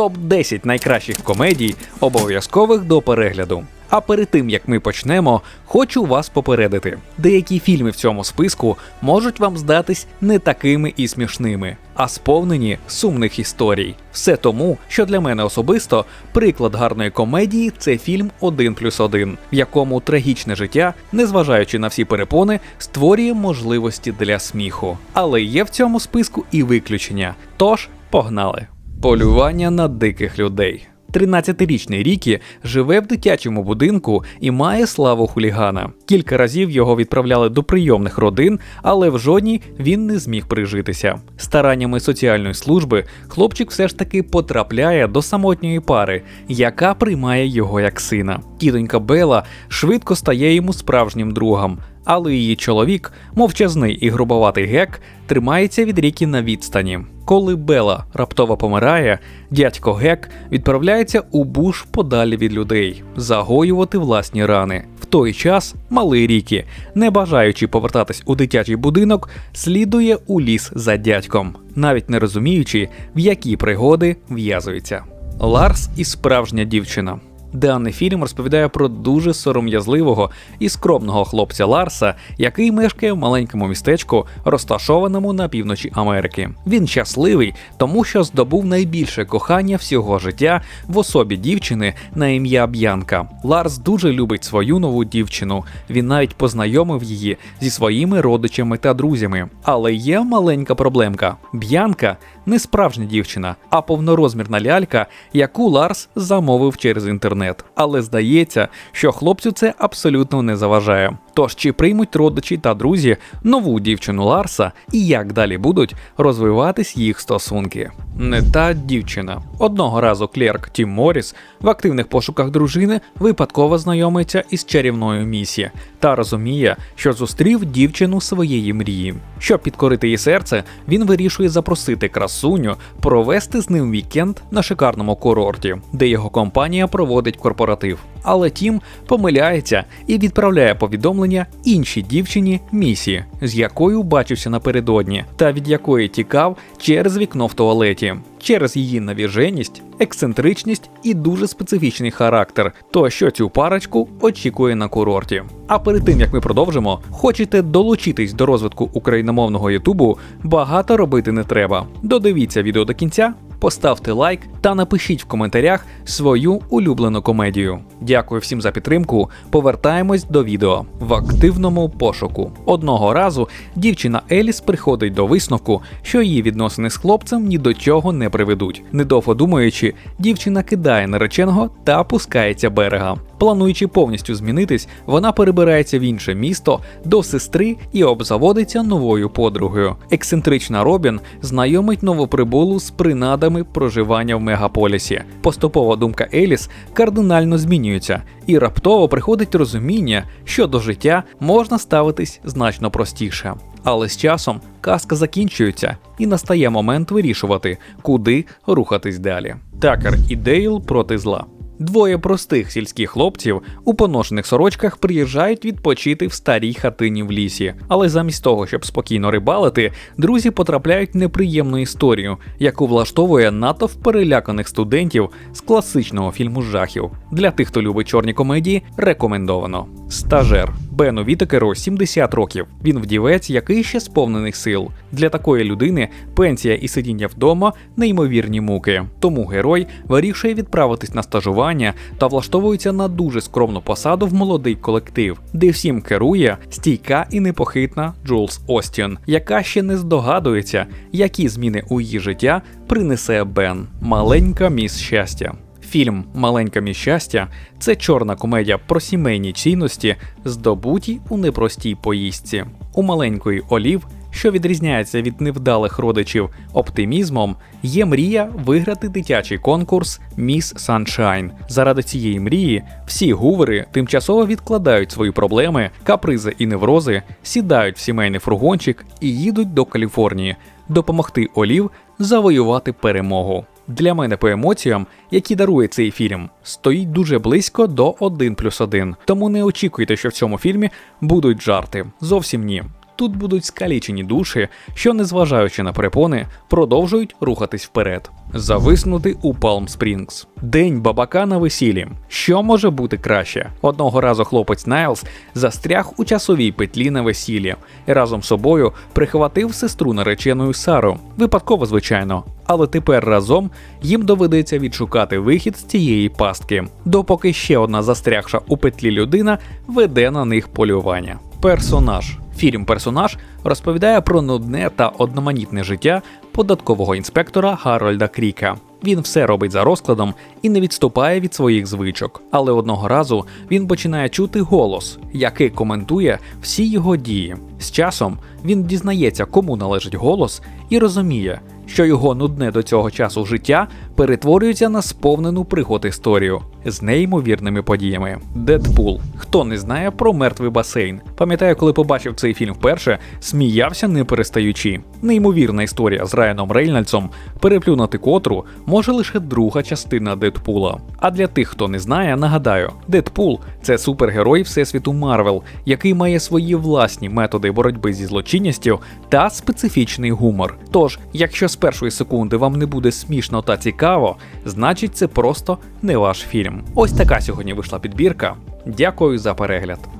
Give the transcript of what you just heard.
Топ 10 найкращих комедій, обов'язкових до перегляду. А перед тим як ми почнемо, хочу вас попередити: деякі фільми в цьому списку можуть вам здатись не такими і смішними, а сповнені сумних історій. Все тому, що для мене особисто приклад гарної комедії це фільм «1 плюс 1», в якому трагічне життя, незважаючи на всі перепони, створює можливості для сміху. Але є в цьому списку і виключення. Тож погнали! Полювання на диких людей. 13-річний Рікі живе в дитячому будинку і має славу хулігана. Кілька разів його відправляли до прийомних родин, але в жодній він не зміг прижитися. Стараннями соціальної служби хлопчик все ж таки потрапляє до самотньої пари, яка приймає його як сина. Тітонька Бела швидко стає йому справжнім другом. Але її чоловік, мовчазний і грубоватий гек, тримається від Рікі на відстані. Коли Бела раптово помирає, дядько Гек відправляється у буш подалі від людей, загоювати власні рани. В той час малий Рікі, не бажаючи повертатись у дитячий будинок, слідує у ліс за дядьком, навіть не розуміючи, в які пригоди в'язується. Ларс і справжня дівчина. Даний фільм розповідає про дуже сором'язливого і скромного хлопця Ларса, який мешкає в маленькому містечку, розташованому на півночі Америки. Він щасливий, тому що здобув найбільше кохання всього життя в особі дівчини на ім'я Б'янка. Ларс дуже любить свою нову дівчину. Він навіть познайомив її зі своїми родичами та друзями. Але є маленька проблемка: Б'янка не справжня дівчина, а повнорозмірна лялька, яку Ларс замовив через інтернет. Але здається, що хлопцю це абсолютно не заважає. Тож чи приймуть родичі та друзі нову дівчину Ларса і як далі будуть розвиватись їх стосунки? Не та дівчина. Одного разу клерк Тім Моріс в активних пошуках дружини випадково знайомиться із чарівною місі та розуміє, що зустрів дівчину своєї мрії. Щоб підкорити її серце, він вирішує запросити красуню провести з ним вікенд на шикарному курорті, де його компанія проводить корпоратив. Але Тім помиляється і відправляє повідомлення іншій дівчині місі, з якою бачився напередодні, та від якої тікав через вікно в туалеті. Через її навіженість, ексцентричність і дуже специфічний характер, то що цю парочку очікує на курорті. А перед тим як ми продовжимо, хочете долучитись до розвитку україномовного Ютубу, багато робити не треба. Додивіться відео до кінця, поставте лайк та напишіть в коментарях свою улюблену комедію. Дякую всім за підтримку. Повертаємось до відео в активному пошуку. Одного разу дівчина Еліс приходить до висновку, що її відносини з хлопцем ні до чого не приведуть. Недовго думаючи, дівчина кидає нареченого та пускається берега. Плануючи повністю змінитись, вона перебирається в інше місто до сестри і обзаводиться новою подругою. Ексцентрична Робін знайомить новоприбулу з принадами проживання в мегаполісі. Поступова думка Еліс кардинально змінюється, і раптово приходить розуміння, що до життя можна ставитись значно простіше. Але з часом казка закінчується і настає момент вирішувати, куди рухатись далі. Такер і Дейл проти зла. Двоє простих сільських хлопців у поношених сорочках приїжджають відпочити в старій хатині в лісі. Але замість того, щоб спокійно рибалити, друзі потрапляють в неприємну історію, яку влаштовує натовп переляканих студентів з класичного фільму жахів. Для тих, хто любить чорні комедії, рекомендовано. Стажер Бену Вітекеру 70 років. Він вдівець, який ще сповнений сил. Для такої людини пенсія і сидіння вдома неймовірні муки. Тому герой вирішує відправитись на стажування та влаштовується на дуже скромну посаду в молодий колектив, де всім керує стійка і непохитна Джулс Остін, яка ще не здогадується, які зміни у її життя принесе Бен, маленька міс щастя. Фільм Маленька міс щастя це чорна комедія про сімейні цінності, здобуті у непростій поїздці. У маленької Олів, що відрізняється від невдалих родичів оптимізмом, є мрія виграти дитячий конкурс Міс Саншайн. Заради цієї мрії всі гувери тимчасово відкладають свої проблеми, капризи і неврози, сідають в сімейний фургончик і їдуть до Каліфорнії допомогти Олів завоювати перемогу. Для мене по емоціям, які дарує цей фільм, стоїть дуже близько до 1 плюс 1. Тому не очікуйте, що в цьому фільмі будуть жарти. Зовсім ні. Тут будуть скалічені душі, що, незважаючи на перепони, продовжують рухатись вперед. Зависнути у Палм Спрінгс. День бабака на весіллі. Що може бути краще? Одного разу хлопець Найлз застряг у часовій петлі на весіллі і разом з собою прихватив сестру нареченої Сару. Випадково, звичайно. Але тепер разом їм доведеться відшукати вихід з цієї пастки, допоки ще одна застрягша у петлі людина веде на них полювання. Персонаж. Фільм Персонаж розповідає про нудне та одноманітне життя податкового інспектора Гарольда Кріка. Він все робить за розкладом і не відступає від своїх звичок. Але одного разу він починає чути голос, який коментує всі його дії. З часом він дізнається, кому належить голос, і розуміє, що його нудне до цього часу життя перетворюється на сповнену пригод історію з неймовірними подіями. Дедпул. Хто не знає про мертвий басейн? Пам'ятаю, коли побачив цей фільм вперше, сміявся не перестаючи. Неймовірна історія з Райаном Рейнольдсом, переплюнути котру може лише друга частина Дедпула. А для тих, хто не знає, нагадаю, Дедпул це супергерой всесвіту Марвел, який має свої власні методи боротьби зі злочинністю та специфічний гумор. Тож, якщо першої секунди вам не буде смішно та цікаво, значить це просто не ваш фільм. Ось така сьогодні вийшла підбірка. Дякую за перегляд.